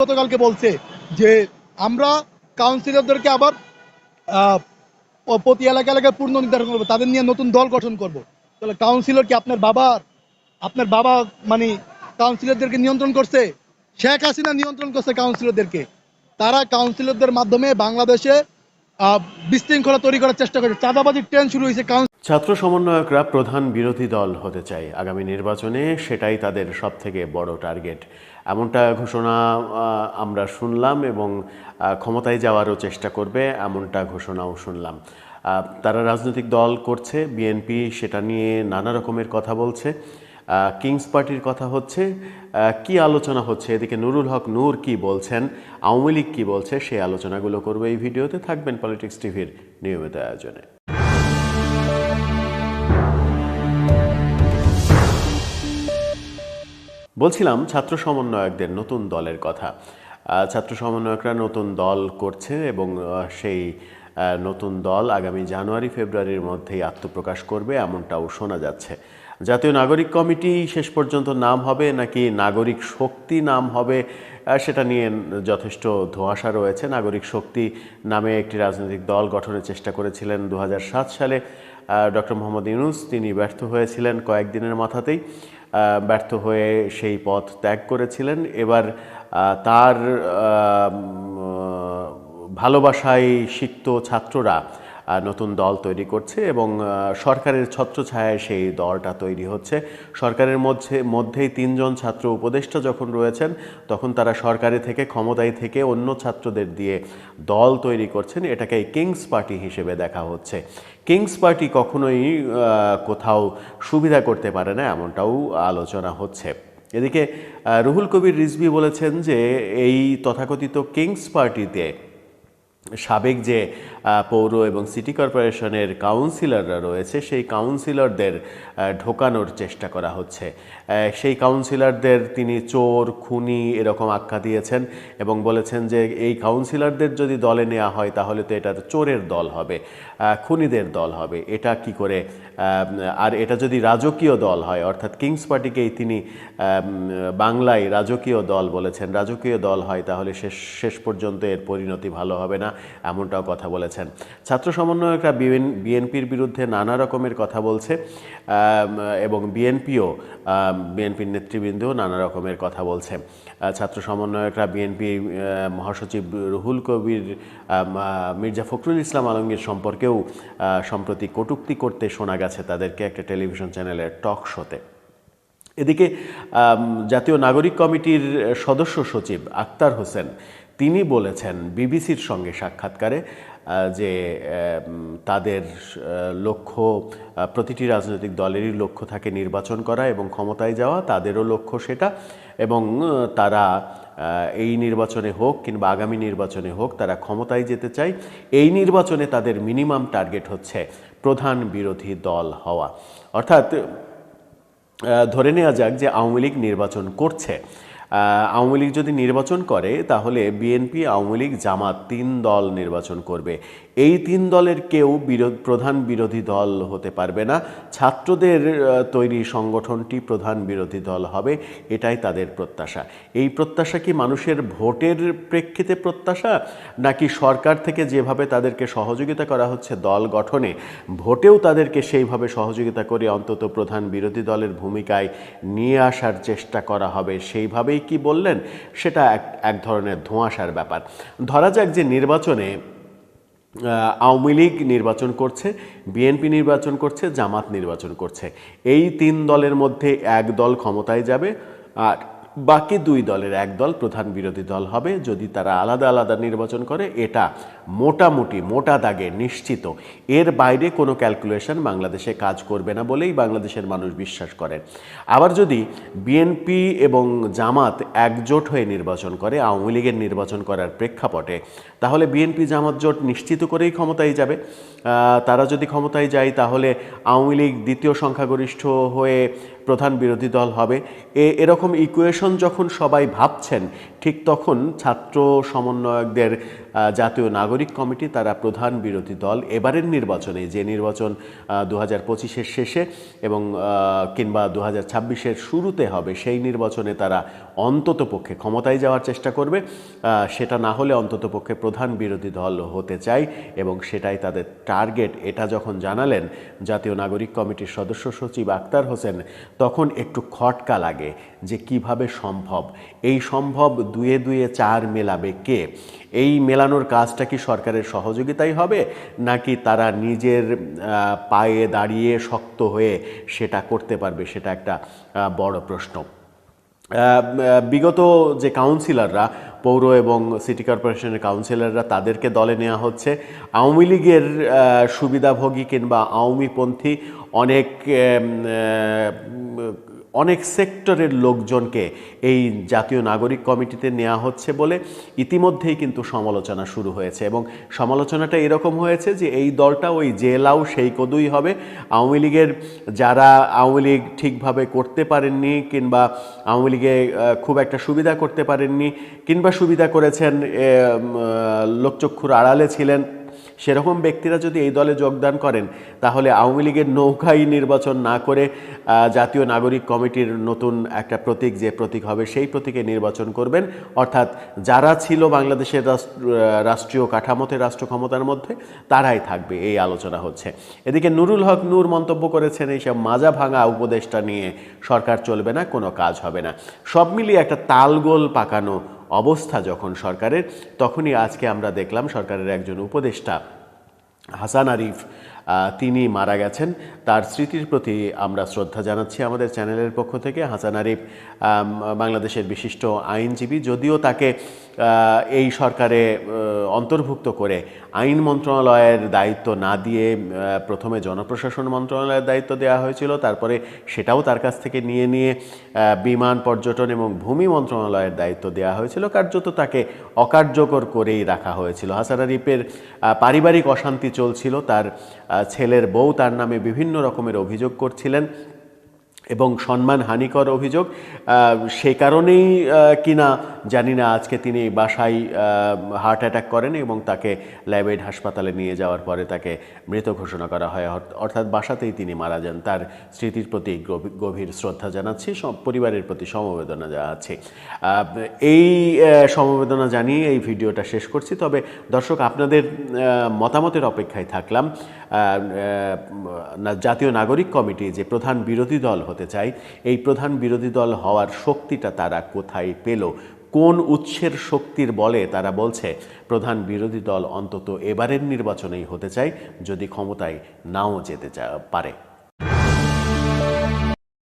গতকালকে বলছে যে আমরা কাউন্সিলরদেরকে আবার প্রতি এলাকা এলাকায় পূর্ণ নির্ধারণ করব, তাদের নিয়ে নতুন দল গঠন করব। তাহলে কাউন্সিলর কি আপনার বাবার আপনার বাবা মানে কাউন্সিলরদেরকে নিয়ন্ত্রণ করছে? শেখ হাসিনা নিয়ন্ত্রণ করছে কাউন্সিলরদেরকে। তারা কাউন্সিলরদের মাধ্যমে বাংলাদেশে বিশৃঙ্খলা তৈরি করার চেষ্টা করছে। চাঁদাবাজির ট্রেন শুরু হয়েছে ছাত্র সমন্বয়করা প্রধান বিরোধী দল হতে চায়। আগামী নির্বাচনে সেটাই তাদের সব থেকে বড় টার্গেট। এমনটা ঘোষণা আমরা শুনলাম এবং ক্ষমতায় যাওয়ারও চেষ্টা করবে, এমনটা ঘোষণাও শুনলাম। তারা রাজনৈতিক দল করছে, বিএনপি সেটা নিয়ে নানা রকমের কথা বলছে। কিংস পার্টির কথা হচ্ছে কি আলোচনা হচ্ছে? এদিকে নুরুল হক নূর কি বলছেন? আওয়ামী লীগ কী বলছে? সেই আলোচনাগুলো করবে এই ভিডিওতে। থাকবেন পলিটিক্স টিভির নিয়মিত আয়োজনে। বলছিলাম ছাত্র সমন্বয়কদের নতুন দলের কথা। ছাত্র সমন্বয়করা নতুন দল করছে এবং সেই নতুন দল আগামী জানুয়ারি, ফেব্রুয়ারির মধ্যেই আত্মপ্রকাশ করবে, এমনটাও শোনা যাচ্ছে। জাতীয় নাগরিক কমিটি শেষ পর্যন্ত নাম হবে নাকি নাগরিক শক্তি নাম হবে সেটা নিয়ে যথেষ্ট ধোঁয়াশা রয়েছে। নাগরিক শক্তি নামে একটি রাজনৈতিক দল গঠনের চেষ্টা করেছিলেন দু হাজার সাত সালে। ডক্টর মোহাম্মদ ইউনুস, তিনি ব্যর্থ হয়েছিলেন কয়েকদিনের মাথাতেই। ব্যর্থ হয়ে সেই পথ ত্যাগ করেছিলেন। এবার তার ভালোবাসায় সিক্ত ছাত্ররা নতুন দল তৈরি করছে এবং সরকারের ছত্রছায়ায় সেই দলটা তৈরি হচ্ছে। সরকারের মধ্যে, মধ্যেই তিনজন ছাত্র উপদেষ্টা যখন রয়েছেন, তখন তারা সরকারি থেকে, ক্ষমতায় থেকে অন্য ছাত্রদের দিয়ে দল তৈরি করছেন। এটাকে কিংস পার্টি হিসেবে দেখা হচ্ছে। কিংস পার্টি কখনোই কোথাও সুবিধা করতে পারে না, এমনটাও আলোচনা হচ্ছে। এদিকে রুহুল কবির রিজভি বলেছেন যে, এই তথাকথিত কিংস পার্টিতে সাবেক যে পৌর এবং সিটি কর্পোরেশনের কাউন্সিলররা রয়েছে, সেই কাউন্সিলরদের ঢোকানোর চেষ্টা করা হচ্ছে। সেই কাউন্সিলরদের তিনি চোর, খুনি এরকম আখ্যা দিয়েছেন এবং বলেছেন যে, এই কাউন্সিলরদের যদি দলে নেওয়া হয়, তাহলে তো এটা চোরের দল হবে খুনিদের দল হবে। এটা কি করে আর এটা যদি রাজকীয় দল হয়, অর্থাৎ কিংস পার্টিকেই তিনি বাংলায় রাজকীয় দল বলেছেন, রাজকীয় দল হয়, তাহলে শেষ শেষ পর্যন্ত এর পরিণতি ভালো হবে না। এমনটাও কথা বলেছেন। ছাত্র সমন্বয়করা বিএনপির বিরুদ্ধে নানা রকমের কথা বলছে এবং বিএনপিও বিএনপির নেতৃবৃন্দও নানা রকমের কথা বলছে। ছাত্র সমন্বয়করা বিএনপি মহাসচিব রুহুল কবির মির্জা ফখরুল ইসলাম আলমগীর সম্পর্কেও সম্প্রতি কটূক্তি করতে শোনা গেছে তাদেরকে একটা টেলিভিশন চ্যানেলের টক শোতে। এদিকে জাতীয় নাগরিক কমিটির সদস্য সচিব আক্তার হোসেন তিনি বলেছেন, বিবিসির সঙ্গে সাক্ষাৎকারে যে তাদের লক্ষ্য প্রতিটি রাজনৈতিক দলেরই লক্ষ্য থাকে নির্বাচন করা এবং ক্ষমতায় যাওয়া, তাদেরও লক্ষ্য সেটা এবং তারা এই নির্বাচনে হোক কিংবা আগামী নির্বাচনে হোক তারা ক্ষমতায় যেতে চায়। এই নির্বাচনে তাদের মিনিমাম টার্গেট হচ্ছে প্রধান বিরোধী দল হওয়া। অর্থাৎ ধরে নেওয়া যাক যে আওয়ামী লীগ নির্বাচন করছে। আওয়ামী লীগ যদি নির্বাচন করে তাহলে বিএনপি আওয়ামী লীগ জামাত তিন দল নির্বাচন করবে। এই তিন দলের কেউ বিরোধ, প্রধান বিরোধী দল হতে পারবে না। ছাত্রদের তৈরি সংগঠনটি প্রধান বিরোধী দল হবে, এটাই তাদের প্রত্যাশা। এই প্রত্যাশা কি মানুষের ভোটের প্রেক্ষিতে প্রত্যাশা? নাকি সরকার থেকে যেভাবে তাদেরকে সহযোগিতা করা হচ্ছে দল গঠনে, ভোটেও তাদেরকে সেইভাবে সহযোগিতা করে অন্তত প্রধান বিরোধী দলের ভূমিকায় নিয়ে আসার চেষ্টা করা হবে, সেইভাবেই কি বললেন? সেটা এক এক ধরনের ধোঁয়াশার ব্যাপার। ধরা যাক যে নির্বাচনে আওয়ামী লীগ নির্বাচন করছে, বিএনপি নির্বাচন করছে, জামাত নির্বাচন করছে। এই তিন দলের মধ্যে এক দল ক্ষমতায় যাবে আর বাকি দুই দলের এক দল প্রধান বিরোধী দল হবে। যদি তারা আলাদা আলাদা নির্বাচন করে, এটা মোটামুটি, মোটা দাগে নিশ্চিত। এর বাইরে কোনো ক্যালকুলেশন বাংলাদেশে কাজ করবে না বলেই বাংলাদেশের মানুষ বিশ্বাস করেন আবার যদি বিএনপি এবং জামাত একজোট হয়ে নির্বাচন করে, আওয়ামী লীগের নির্বাচন করার প্রেক্ষাপটে, তাহলে বিএনপি জামাত, জোট নিশ্চিত করেই ক্ষমতায় যাবে। তারা যদি ক্ষমতায় যায়, তাহলে আওয়ামী লীগ দ্বিতীয় সংখ্যাগরিষ্ঠ হয়ে প্রধান বিরোধী দল হবে। এ, এরকম ইকুয়েশন যখন সবাই ভাবছেন, ঠিক তখন ছাত্র সমন্বয়কদের জাতীয় নাগরিক কমিটি তারা প্রধান বিরোধী দল এবারের নির্বাচনে, যে নির্বাচন দু হাজার পঁচিশের শেষে এবং কিংবা দু হাজার ছাব্বিশের শুরুতে হবে, সেই নির্বাচনে তারা অন্তত পক্ষে ক্ষমতায় যাওয়ার চেষ্টা করবে। সেটা না হলে অন্তত পক্ষে প্রধান বিরোধী দল হতে চাই এবং সেটাই তাদের টার্গেট। এটা যখন জানালেন জাতীয় নাগরিক কমিটির সদস্য সচিব আক্তার হোসেন তখন একটু খটকা লাগে যে কীভাবে সম্ভব। এই সম্ভব দুয়ে দুয়ে চার মেলাবে কে? এই মেলানোর কাজটা কি সরকারের সহযোগিতাই হবে? নাকি তারা নিজের পায়ে দাঁড়িয়ে শক্ত হয়ে সেটা করতে পারবে? সেটা একটা বড় প্রশ্ন। বিগত যে কাউন্সিলররা পৌর এবং সিটি কর্পোরেশনের কাউন্সিলররা তাদেরকে দলে নেওয়া হচ্ছে। আওয়ামী লীগের সুবিধাভোগী কিংবা আওয়ামীপন্থী অনেক অনেক সেক্টরের লোকজনকে এই জাতীয় নাগরিক কমিটিতে নেওয়া হচ্ছে বলে ইতিমধ্যেই কিন্তু সমালোচনা শুরু হয়েছে। এবং সমালোচনাটা এরকম হয়েছে যে এই দলটা ওই জেলাও সেই কদুই হবে। আওয়ামী লীগের যারা আওয়ামী লীগ ঠিকভাবে করতে পারেননি কিংবা আওয়ামী লীগে খুব একটা সুবিধা করতে পারেননি কিংবা সুবিধা করেছেন লোকচক্ষুর আড়ালে ছিলেন সেরকম ব্যক্তিরা যদি এই দলে যোগদান করেন, তাহলে আওয়ামী লীগের নৌকাই নির্বাচন না করে জাতীয় নাগরিক কমিটির নতুন একটা প্রতীক যে প্রতীক হবে সেই প্রতীকে নির্বাচন করবেন। অর্থাৎ যারা ছিল বাংলাদেশের রাষ্ট্রীয় কাঠামোতে রাষ্ট্র ক্ষমতার মধ্যে, তারাই থাকবে, এই আলোচনা হচ্ছে। এদিকে নুরুল হক নূর মন্তব্য করেছেন, এইসব মাজা ভাঙা উপদেশটা নিয়ে সরকার চলবে না, কোনো কাজ হবে না। সব মিলিয়ে একটা তালগোল পাকানো অবস্থা যখন সরকারের তখনই আজকে আমরা দেখলাম সরকারের একজন উপদেষ্টা হাসান আরিফ তিনি মারা গেছেন। তার স্মৃতির প্রতি আমরা শ্রদ্ধা জানাচ্ছি আমাদের চ্যানেলের পক্ষ থেকে। হাসান আরিফ বাংলাদেশের বিশিষ্ট আইনজীবী, যদিও তাকে এই সরকারে অন্তর্ভুক্ত করে আইন মন্ত্রণালয়ের দায়িত্ব না দিয়ে প্রথমে জনপ্রশাসন মন্ত্রণালয়ের দায়িত্ব দেওয়া হয়েছিল, তারপরে সেটাও তার কাছ থেকে নিয়ে নিয়ে বিমান পর্যটন এবং ভূমি মন্ত্রণালয়ের দায়িত্ব দেওয়া হয়েছিল। কার্যত তাকে অকার্যকর করেই রাখা হয়েছিল। হাসান আরিফের পারিবারিক অশান্তি চলছিল, তার ছেলের বউ তার নামে বিভিন্ন রকমের অভিযোগ করছিলেন। এবং সম্মান হানিকর অভিযোগ সে কারণেই কিনা জানি না, আজকে তিনি বাসায় হার্ট অ্যাটাক করেন এবং তাকে ল্যাবেড হাসপাতালে নিয়ে যাওয়ার পরে তাকে মৃত ঘোষণা করা হয়। অর্থ- অর্থাৎ বাসাতেই তিনি মারা যান। তার স্মৃতির প্রতি গভীর শ্রদ্ধা জানাচ্ছি। পরিবারের প্রতি সমবেদনা জানাচ্ছি। এই সমবেদনা জানিয়ে এই ভিডিওটা শেষ করছি। তবে দর্শক, আপনাদের মতামতের অপেক্ষায় থাকলাম। জাতীয় নাগরিক কমিটি যে প্রধান বিরোধী দল হতে চায় এই প্রধান বিরোধী দল হওয়ার শক্তিটা তারা কোথায় পেল? কোন উৎসের শক্তির বলে তারা বলছে, প্রধান বিরোধী দল অন্তত এবারের নির্বাচনেই হতে চায়, যদি ক্ষমতায় নাও যেতে পারে।